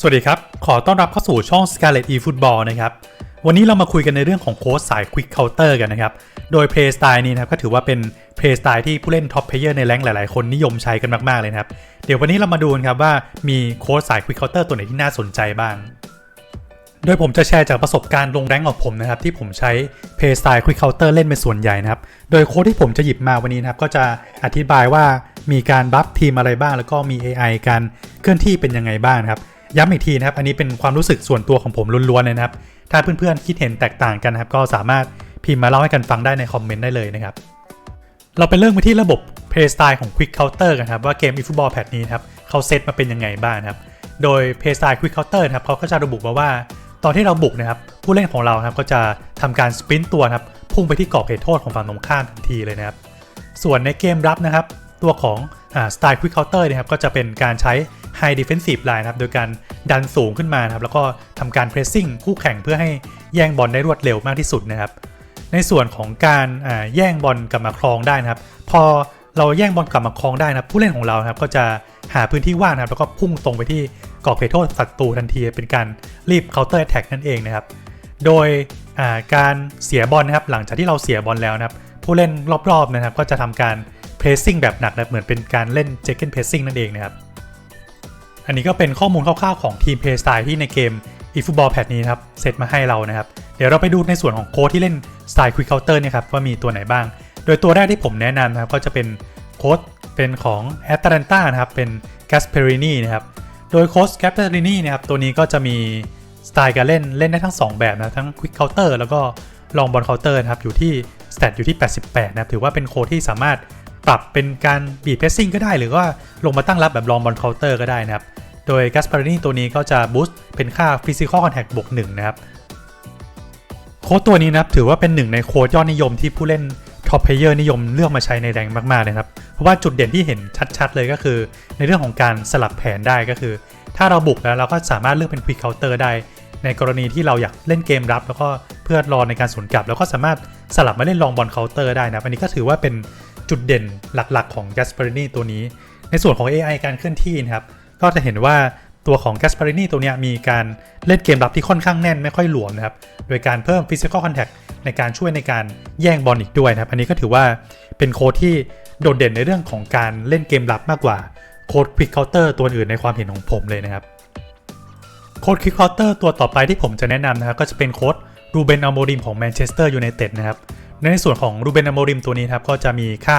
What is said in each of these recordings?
สวัสดีครับ ขอต้อนรับเข้าสู่ช่อง Scarlet eFootball นะครับ วันนี้เรามาคุยกันในเรื่องของโค้ชสาย Quick Counter กันนะครับ โดย Play Style นี้นะครับก็ถือว่าเป็น Play Style ที่ผู้เล่น Top Player ในแรงหลาย ๆ คนนิยมใช้กันมาก ๆ เลยนะครับ เดี๋ยววันนี้เรามาดูกันครับว่ามีโค้ชสาย Quick Counter ตัวไหนที่น่าสนใจบ้าง โดยผมจะแชร์จากประสบการณ์ลงแรงของผมนะครับที่ผมใช้ Play Style Quick Counter เล่นเป็นส่วนใหญ่นะครับ โดยโค้ดที่ผมจะหยิบมาวันนี้นะครับก็จะอธิบายว่ามีการบัฟทีมอะไรบ้าง แล้วก็มี AI การเคลื่อนที่เป็นยังไงบ้างครับ ย้ำอีกทีนะครับ อันนี้เป็นความรู้สึกส่วนตัวของผมล้วนๆเลยนะครับ ถ้าเพื่อนๆคิดเห็นแตกต่างกันนะครับ ก็สามารถพิมพ์มาเล่าให้กันฟังได้ในคอมเมนต์ได้เลยนะครับ เราไปเริ่มกันที่ระบบ Play Style ของ Quick Counter กันครับว่าเกม eFootball แพทนี้ครับเขาเซตมาเป็นยังไงบ้างครับ โดย Play Style Quick Counter ครับเขาก็จะระบุมาว่า ตอนที่เราบุกนะครับผู้เล่นของเราครับก็จะทำการสปรินต์ตัวครับพุ่งไปที่กรอบเขตโทษของฝั่งตรงข้ามทันทีเลยนะครับ ส่วนในเกมรับนะครับ ตัวของสไตล์ Quick Counter นะครับก็จะเป็นการใช้ High Defensive Line นะครับโดยการดันสูงขึ้นมานะครับแล้วก็ทำการ Pressing คู่แข่งเพื่อให้แย่งบอลได้รวดเร็วมากที่สุดนะครับ ในส่วนของการแย่งบอลกลับมาครองได้นะครับ พอ เราแย่งบอลกลับมาครองได้นะผู้เล่นของเราครับก็จะหาพื้นที่ว่างนะครับแล้วก็พุ่งตรงไปที่กรอบเขตโทษศัตรูทันทีเป็นการรีบ counter attack นั่นเองนะครับ โดยการเสียบอลนะครับหลังจากที่เราเสียบอลแล้วนะครับ ผู้เล่นรอบๆนะครับ ก็จะทำการ pressing แบบหนักนะเหมือนเป็นการเล่น check and pressing นั่นเองนะครับ อันนี้ก็เป็นข้อมูลคร่าวๆของทีม Play Style ที่ในเกม eFootball Pad นี้นะครับเซตมาให้เรานะครับ เดี๋ยวเราไปดูในส่วนของโค้ดที่เล่น Style Quick Counter เนี่ยครับว่ามีตัวไหนบ้าง โดยตัวแรกที่ผมแนะนำนะครับก็จะเป็นโค้ดเป็นของ Atalanta นะครับเป็น Gasperini นะครับโดยโค้ช Gasperini นะครับตัวนี้ก็จะมีสไตล์การเล่นเล่นได้ทั้ง 2 แบบนะทั้ง Quick Counter แล้วก็ลองบอลเคาน์เตอร์นะครับอยู่ที่สเตตอยู่ที่ 88 นะครับถือว่าเป็นโค้ดที่สามารถปรับเป็นการบีบเพสซิ่งก็ได้ หรือว่าลงมาตั้งรับแบบลองบอลเคาน์เตอร์ก็ได้นะครับโดย Gasparini ตัวนี้ก็จะบูสต์เป็นค่า Physical Contact บวก1นะครับโค้ดตัวนี้นะครับถือว่าเป็นหนึ่งในโค้ดยอดนิยมที่ผู้เล่น ท็อปเพลเยอร์นิยมเลือกมาใช้ในแรงมากๆเลยครับ เพราะว่าจุดเด่นที่เห็นชัดๆเลยก็คือ ในเรื่องของการสลับแผนได้ก็คือ ถ้าเราบุกแล้วเราก็สามารถเลือกเป็น Quick Counter ได้ ในกรณีที่เราอยากเล่นเกมรับ แล้วก็เพื่อรอในการสวนกลับ แล้วก็สามารถสลับมาเล่นลองบอลเคาน์เตอร์ได้นะอันนี้ก็ถือว่าเป็นจุดเด่นหลักๆ ของ Gasparini ตัวนี้ ในส่วนของ AI การเคลื่อนที่นะครับก็จะเห็นว่า ตัวของ Gasparini ตัวนี้มีการเล่นเกมรับที่ค่อนข้างแน่นไม่ค่อยหลวมนะครับ โดยการเพิ่ม Physical Contact ในการช่วยในการแย่งบอลอีกด้วยนะครับ อันนี้ก็ถือว่าเป็นโค้ดที่โดดเด่นในเรื่องของการเล่นเกมรับมากกว่าโค้ด Quick Counter ตัวอื่นในความเห็นของผมเลยนะครับโค้ด Quick Counter ตัวต่อไปที่ผมจะแนะนำนะครับก็จะเป็นโค้ดรูเบนอัลโมริมของแมนเชสเตอร์ยูไนเต็ดนะครับในส่วนของรูเบนอัลโมริมตัวนี้ครับก็จะมีค่า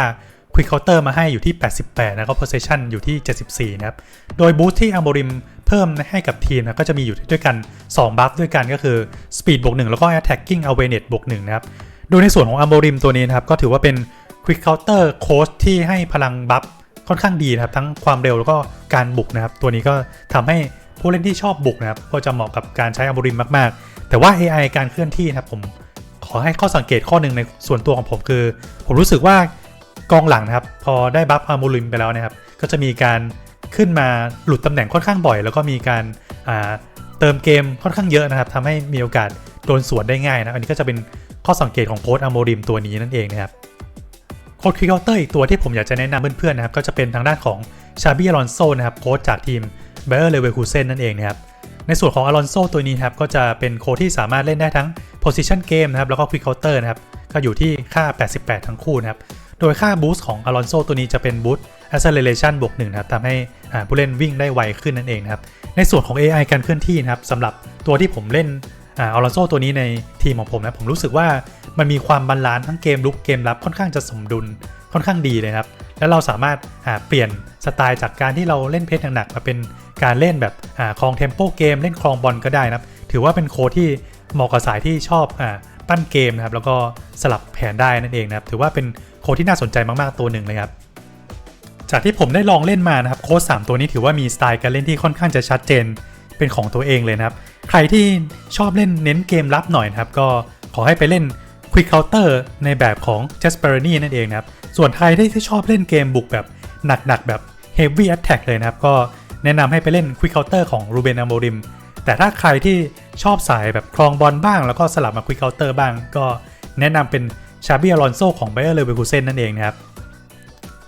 Quick Counter มาให้อยู่ที่ 88แล้วก็ Possession อยู่ที่ 74 นะครับ โดยบูสที่อัลโมริมเพิ่มให้กับทีมนะก็จะมีอยู่ด้วยกัน 2 บัฟด้วยกันก็คือ Speed บวก1แล้วก็ Attacking Awareness บวก1นะครับ โดยในส่วนของอัลโมริมตัวนี้นะครับ ก็ถือว่าเป็น Quick Counter Coach ที่ให้พลังบัฟค่อนข้างดีนะครับ ทั้งความเร็วแล้วก็การบุกนะครับ ตัวนี้ก็ทำให้ผู้เล่นที่ชอบบุกนะครับก็จะเหมาะกับการใช้อัลโมริมมากๆ แต่ว่า AI การเคลื่อนที่นะครับผมขอให้ข้อสังเกตข้อหนึ่งในส่วนตัวของผมคือ ผมรู้สึกว่า กองหลังนะครับ พอได้บัฟอาร์โมริมไปแล้วนะครับ ก็จะมีการขึ้นมาหลุดตำแหน่งค่อนข้างบ่อย แล้วก็มีการเติมเกมค่อนข้างเยอะนะครับทำให้มีโอกาสโดนสวนได้ง่ายนะอันนี้ก็จะเป็นข้อสังเกตของโค้ดอาร์โมริมตัวนี้นั่นเองนะครับโค้ดควิกเตอร์อีกตัวที่ผมอยากจะแนะนำเพื่อนๆนะครับก็จะเป็นทางด้านของชาบิอลอนโซนะครับโค้ชจากทีมเบอร์เลเวอร์คูเซนนั่นเองนะครับในส่วนของอลอนโซตัวนี้ครับก็จะเป็นโค้ดที่สามารถเล่นได้ทั้ง position game นะครับแล้วก็ quick counter นะครับก็อยู่ที่ค่า 88 ทั้งคู่นะครับ โดยค่าบูสต์ของอลอนโซตัวนี้จะเป็นบูสต์ acceleration บวก1นะครับทำให้ผู้เล่นวิ่งได้ไวขึ้นนั่นเองนะครับ ในส่วนของ AI การเคลื่อนที่นะครับสำหรับตัวที่ผมเล่นอลอนโซตัวนี้ในทีมของผมนะผมรู้สึกว่ามันมีความบาลานซ์ทั้งเกมลุกเกมรับค่อนข้างจะสมดุลค่อนข้างดีเลยครับ แล้วเราสามารถเปลี่ยนสไตล์จากการที่เราเล่นเพชรหนักๆมาเป็นการเล่นแบบคลองเทมโปเกมเล่นคลองบอลก็ได้นะครับ ถือว่าเป็นโค้ดที่เหมาะกับสายที่ชอบ ปั้นเกมนะครับแล้วก็สลับแผนได้นั่นเองนะครับถือว่าเป็นโค้ดที่น่าสนใจมากๆตัวหนึ่งเลยครับจากที่ผมได้ลองเล่นมานะครับโค้ด3ตัวนี้ถือว่ามีสไตล์การเล่นที่ค่อนข้างจะชัดเจนเป็นของตัวเองเลยนะครับ ใครที่ชอบเล่นเน้นเกมรับหน่อยนะครับ ก็ขอให้ไปเล่น Quick Counter ในแบบของ j a s p e r i n i นั่นเองนะครับ ส่วนใครที่ชอบเล่นเกมบุกแบบหนักๆ แบบ Heavy Attack เลยนะครับ ก็แนะนำให้ไปเล่น Quick Counter ของ Ruben Amorim แต่ถ้าใครที่ชอบสายแบบครองบอลบ้าง แล้วก็สลับมา Quick Counter บ้าง ก็แนะนำเป็นชาบิอลอนโซของ Bayer Leverkusen นั่นเองนะครับ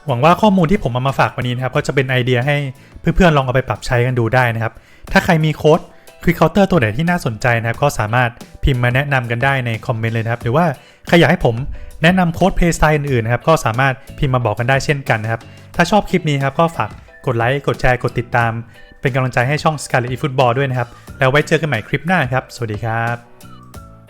หวังว่าข้อมูลที่ผมเอามาฝากวันนี้นะครับก็จะเป็นไอเดียให้เพื่อนๆลองเอาไปปรับใช้กันดูได้นะครับ ถ้าใครมีโค้ด Quick Counter ตัวไหนที่น่าสนใจนะครับ ก็สามารถพิมพ์มาแนะนำกันได้ในคอมเมนต์เลยนะครับ หรือว่าใครอยากให้ผมแนะนำโค้ด Play Style อื่นๆนะครับก็สามารถพิมพ์มาบอกกันได้เช่นกันนะครับ ถ้าชอบคลิปนี้ครับก็ฝากกดไลค์กดแชร์กดติดตาม เป็นกำลังใจให้ช่อง Scarlet eFootball ด้วยนะครับ แล้วไว้เจอกันใหม่คลิปหน้าครับ สวัสดีครับ